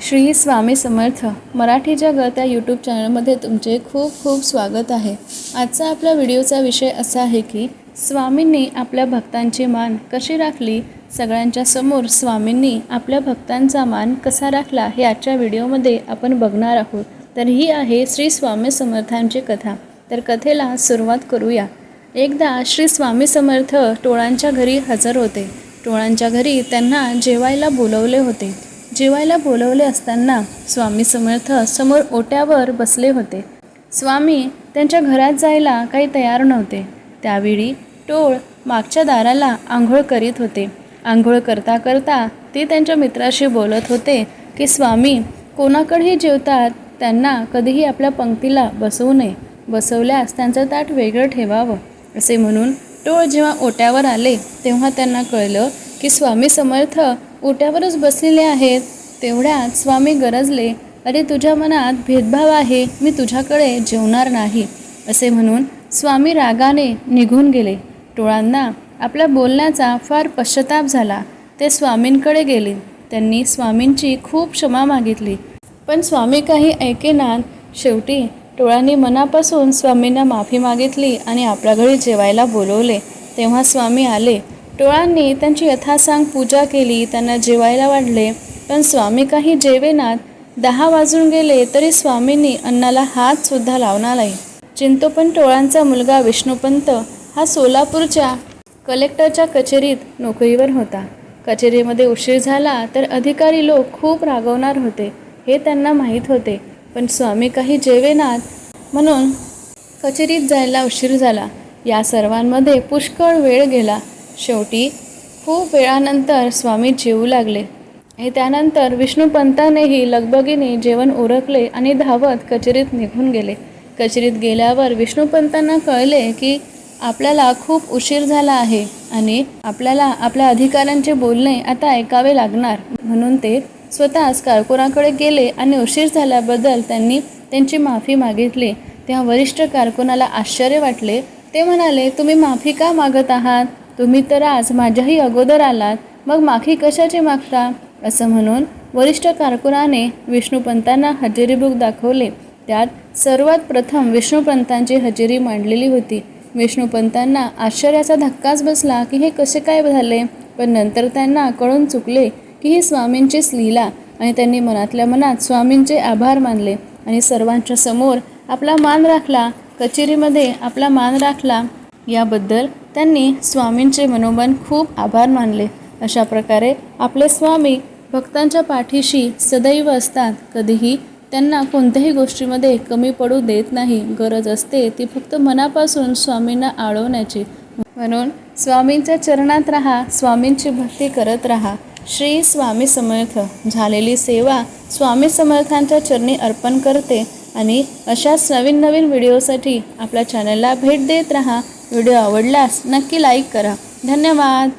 श्री स्वामी समर्थ मराठी जगत या यूट्यूब चॅनलमध्ये तुमचे खूप खूप स्वागत आहे. आजचा आपल्या व्हिडिओचा विषय असा आहे की स्वामींनी आपल्या भक्तांची मान कशी राखली? सगळ्यांच्या समोर स्वामींनी आपल्या भक्तांचा मान कसा राखला हे आजच्या व्हिडिओमध्ये आपण बघणार आहोत. तर ही आहे श्री स्वामी समर्थांची कथा. तर कथेला सुरुवात करूया. एकदा श्री स्वामी समर्थ टोळांच्या घरी हजर होते. टोळांच्या घरी त्यांना जेवायला बोलवले होते. जेवायला बोलवले असताना स्वामी समर्थ समोर ओट्यावर बसले होते. स्वामी त्यांच्या घरात जायला काही तयार नव्हते. त्यावेळी टोळ मागच्या दाराला आंघोळ करीत होते. आंघोळ करता करता ते त्यांच्या मित्राशी बोलत होते की स्वामी कोणाकडेही जेवतात त्यांना कधीही आपल्या पंक्तीला बसवू नये. बसवल्यास त्यांचं ताट वेगळं ठेवावं. असे म्हणून टोळ जेव्हा ओट्यावर आले तेव्हा त्यांना कळलं की स्वामी समर्थ ओट्यावरच बसलेले आहेत. तेवढ्यात स्वामी गरजले अरे तुझ्या मनात भेदभाव आहे मी तुझ्याकडे जेवणार नाही. असे म्हणून स्वामी रागाने निघून गेले. टोळांना आपल्या बोलण्याचा फार पश्चाताप झाला. ते स्वामींकडे गेले. त्यांनी स्वामींची खूप क्षमा मागितली. पण स्वामी काही ऐकेनात शेवटी टोळांनी मनापासून स्वामींना माफी मागितली आणि आपल्या घरी जेवायला बोलवले. तेव्हा स्वामी आले. टोळांनी त्यांची यथासांग पूजा केली त्यांना जेवायला वाढले. पण स्वामी काही जेवेनात दहा वाजून गेले तरी स्वामींनी अन्नाला हातसुद्धा लावणार नाही. चिंतोपण टोळांचा मुलगा विष्णुपंत हा सोलापूरच्या कलेक्टरच्या कचेरीत नोकरीवर होता. कचेरीमध्ये उशीर झाला तर अधिकारी लोक खूप रागवणार होते हे त्यांना माहीत होते. पण स्वामी काही जेवेनात म्हणून कचेरीत जायला उशीर झाला. या सर्वांमध्ये पुष्कळ वेळ गेला. शेवटी खूप वेळानंतर स्वामी जेवू लागले. आणि त्यानंतर विष्णुपंतानेही लगबगीने जेवण उरकले आणि धावत कचेरीत निघून गेले. कचेरीत गेल्यावर विष्णुपंतांना कळले की आपल्याला खूप उशीर झाला आहे आणि आपल्याला आपल्या अधिकाऱ्यांचे बोलणे आता ऐकावे लागणार. म्हणून ते स्वतःच कारकुनाकडे गेले आणि उशीर झाल्याबद्दल त्यांनी त्यांची माफी मागितली. तेव्हा वरिष्ठ कारकुनाला आश्चर्य वाटले. ते म्हणाले तुम्ही माफी का मागत आहात? तुम्ही तर आज माझ्याही अगोदर आलात मग माखी कशाची मागता? असं म्हणून वरिष्ठ कारकुनाने विष्णुपंतांना हजेरीबुक दाखवले. त्यात सर्वात प्रथम विष्णुपंतांची हजेरी मांडलेली होती. विष्णुपंतांना आश्चर्याचा धक्काच बसला की हे कसे काय झाले? पण नंतर त्यांना कळून चुकले की ही स्वामींचीच लीला आणि त्यांनी मनातल्या मनात स्वामींचे आभार मानले आणि सर्वांच्या समोर आपला मान राखला कचेरीमध्ये आपला मान राखला. याबद्दल त्यांनी स्वामींचे मनोमन खूप आभार मानले. अशा प्रकारे आपले स्वामी भक्तांच्या पाठीशी सदैव असतात. कधीही त्यांना कोणत्याही गोष्टीमध्ये कमी पडू देत नाही. गरज असते ती फक्त मनापासून स्वामींना आळवण्याची. म्हणून स्वामींच्या चरणात राहा स्वामींची भक्ती करत राहा. श्री स्वामी समर्थ. झालेली सेवा स्वामी समर्थांच्या चरणी अर्पण करते आणि अशाच नवीन नवीन व्हिडिओसाठी आपल्या चॅनलला भेट देत राहा. व्हिडिओ आवडल्यास नक्की लाईक करा. धन्यवाद.